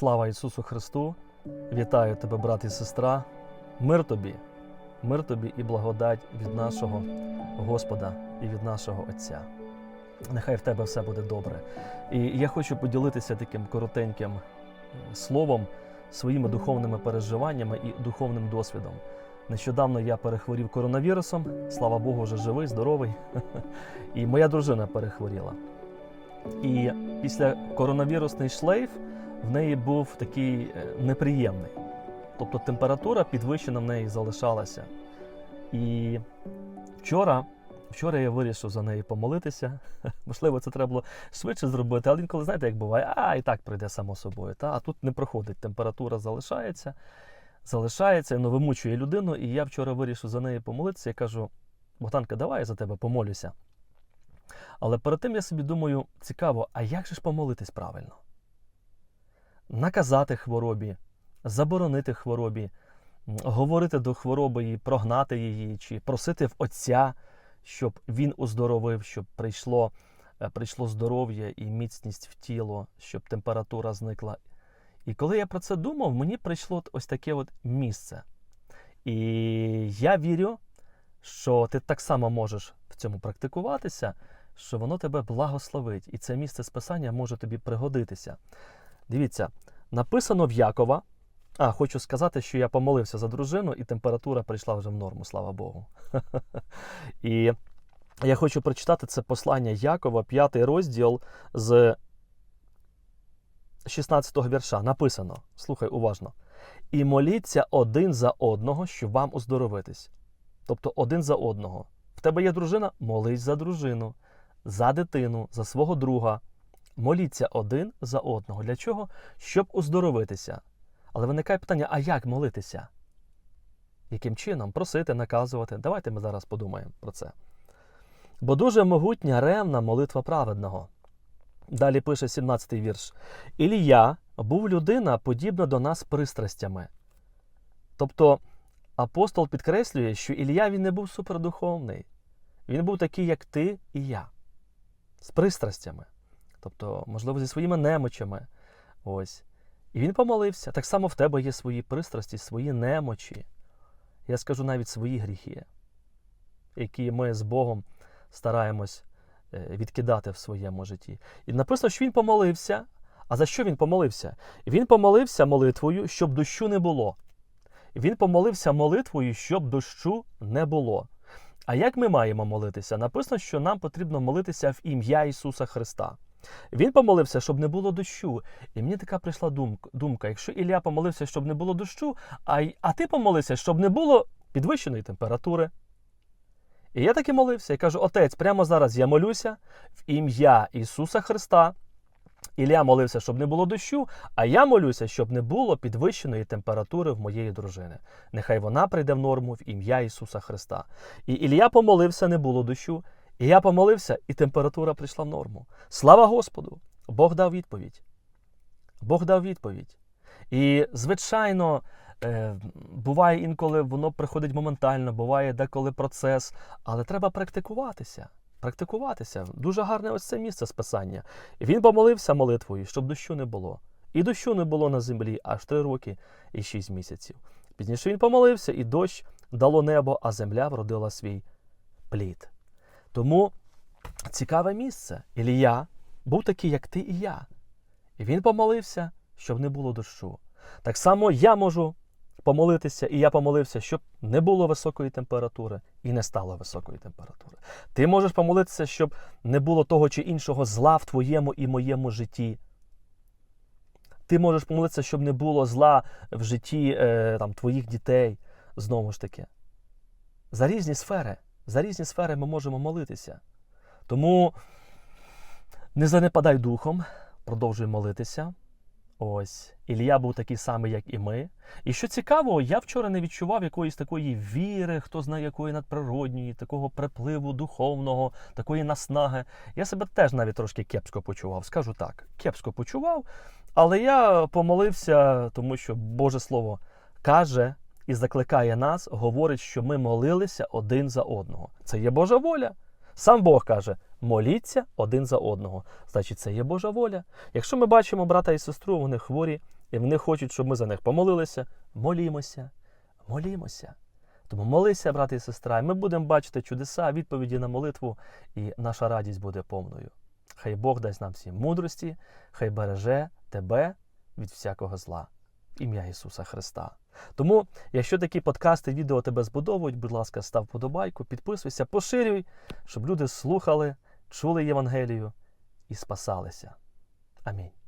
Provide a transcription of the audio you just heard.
Слава Ісусу Христу! Вітаю тебе, брат і сестра. Мир тобі, мир тобі і благодать від нашого Господа і від нашого Отця. Нехай в тебе все буде добре. І я хочу поділитися таким коротеньким словом, своїми духовними переживаннями і духовним досвідом. Нещодавно я перехворів коронавірусом, слава Богу, вже живий, здоровий. І моя дружина перехворіла. І після коронавірусний шлейф в неї був такий е, неприємний. Тобто температура підвищена в неї залишалася. І вчора, вчора я вирішив за неї помолитися. Можливо, це треба було швидше зробити, але інколи, знаєте, як буває, а і так прийде само собою. Та? А тут не проходить, температура залишається, залишається, ну, вимучує людину. І я вчора вирішив за неї помолитися. Я кажу: Богданка, давай я за тебе помолюся. Але перед тим я собі думаю, цікаво, а як же ж помолитись правильно? Наказати хворобі, заборонити хворобі, говорити до хвороби і прогнати її, чи просити в Отця, щоб він оздоровив, щоб прийшло, е, прийшло здоров'я і міцність в тіло, щоб температура зникла. І коли я про це думав, мені прийшло ось таке от місце. І я вірю, що ти так само можеш в цьому практикуватися, що воно тебе благословить, і це місце списання може тобі пригодитися. Дивіться, написано в Якова. А, хочу сказати, що я помолився за дружину, і температура прийшла вже в норму, слава Богу. І я хочу прочитати це послання Якова, 5 розділ з 16 вірша. Написано: слухай уважно. І моліться один за одного, щоб вам оздоровитись. Тобто один за одного. В тебе є дружина? Молись за дружину, за дитину, за свого друга. Моліться один за одного. Для чого? Щоб оздоровитися. Але виникає питання: а як молитися? Яким чином? Просити, наказувати? Давайте ми зараз подумаємо про це. Бо дуже могутня ревна молитва праведного. Далі пише 17-й вірш. Ілія був людина, подібна до нас пристрастями. Тобто апостол підкреслює, що Ілія він не був супердуховний. Він був такий, як ти і я, з пристрастями. Тобто, можливо, зі своїми немочами. Ось. І він помолився. Так само в тебе є свої пристрасті, свої немочі. Я скажу навіть свої гріхи, які ми з Богом стараємось е, відкидати в своєму житті. І написано, що він помолився. А за що він помолився? Він помолився молитвою, щоб дощу не було. Він помолився молитвою, щоб дощу не було. А як ми маємо молитися? Написано, що нам потрібно молитися в ім'я Ісуса Христа. Він помолився, щоб не було дощу. І мені така прийшла думка, якщо Ілля помолився, щоб не було дощу, а, а ти помолився, щоб не було підвищеної температури. І я таки молився і кажу: Отець, прямо зараз я молюся в ім'я Ісуса Христа. Ілля молився, щоб не було дощу, а я молюся, щоб не було підвищеної температури в моєї дружини. Нехай вона прийде в норму в ім'я Ісуса Христа. І Ілля помолився, не було дощу. І я помолився, і температура прийшла в норму. Слава Господу! Бог дав відповідь. Бог дав відповідь. І, звичайно, е, буває інколи воно приходить моментально, буває деколи процес, але треба практикуватися. Практикуватися. Дуже гарне ось це місце списання. Він помолився молитвою, щоб дощу не було. І дощу не було на землі аж три роки і шість місяців. Пізніше він помолився, і дощ дало небо, а земля вродила свій плід. Тому цікаве місце. Ілія був такий, як ти і я. І він помолився, щоб не було дощу. Так само я можу помолитися, і я помолився, щоб не було високої температури і не стало високої температури. Ти можеш помолитися, щоб не було того чи іншого зла в твоєму і моєму житті. Ти можеш помолитися, щоб не було зла в житті е, там, твоїх дітей. Знову ж таки. За різні сфери. За різні сфери ми можемо молитися. Тому не занепадай духом, продовжуй молитися. Ось, Ілля був такий самий, як і ми. І що цікаво, я вчора не відчував якоїсь такої віри, хто знає якої надприродньої, такого припливу духовного, такої наснаги. Я себе теж навіть трошки кепсько почував. Скажу так, кепсько почував, але я помолився, тому що Боже Слово каже і закликає нас, говорить, що ми молилися один за одного. Це є Божа воля. Сам Бог каже: моліться один за одного. Значить, це є Божа воля. Якщо ми бачимо брата і сестру, вони хворі і вони хочуть, щоб ми за них помолилися. Молімося, молімося. Тому молися, брати і сестра, і ми будемо бачити чудеса, відповіді на молитву, і наша радість буде повною. Хай Бог дасть нам всім мудрості, хай береже тебе від всякого зла. Ім'я Ісуса Христа. Тому, якщо такі подкасти, відео тебе збудовують, будь ласка, став подобайку, підписуйся, поширюй, щоб люди слухали, чули Євангелію і спасалися. Амінь.